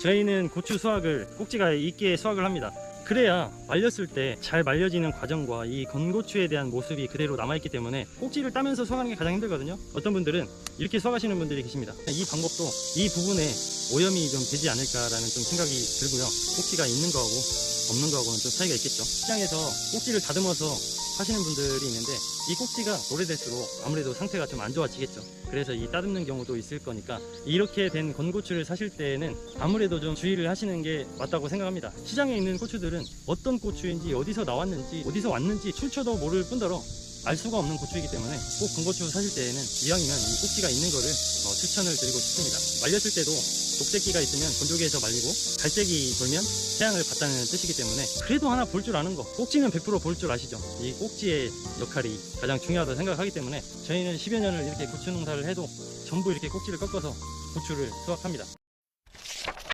저희는 고추 수확을 꼭지가 있게 수확을 합니다. 그래야 말렸을 때 잘 말려지는 과정과 이 건고추에 대한 모습이 그대로 남아있기 때문에 꼭지를 따면서 수확하는 게 가장 힘들거든요. 어떤 분들은 이렇게 수확하시는 분들이 계십니다. 이 방법도 이 부분에 오염이 좀 되지 않을까라는 좀 생각이 들고요. 꼭지가 있는 거하고 없는 거하고는 좀 차이가 있겠죠. 시장에서 꼭지를 다듬어서 하시는 분들이 있는데 이 꼭지가 오래될수록 아무래도 상태가 좀 안 좋아지겠죠. 그래서 이 따듬는 경우도 있을 거니까 이렇게 된 건고추를 사실 때는 아무래도 좀 주의를 하시는 게 맞다고 생각합니다. 시장에 있는 고추들은 어떤 고추인지 어디서 나왔는지 어디서 왔는지 출처도 모를 뿐더러 알 수가 없는 고추이기 때문에 꼭 건고추 사실 때에는 이왕이면 이 꼭지가 있는 거를 어, 추천을 드리고 싶습니다. 말렸을 때도 녹색기가 있으면 건조기에서 말리고 갈색이 돌면 태양을 받다는 뜻이기 때문에 그래도 하나 볼 줄 아는 거 꼭지는 100%볼 줄 아시죠? 이 꼭지의 역할이 가장 중요하다고 생각하기 때문에 저희는 10여 년을 이렇게 고추 농사를 해도 전부 이렇게 꼭지를 꺾어서 고추를 수확합니다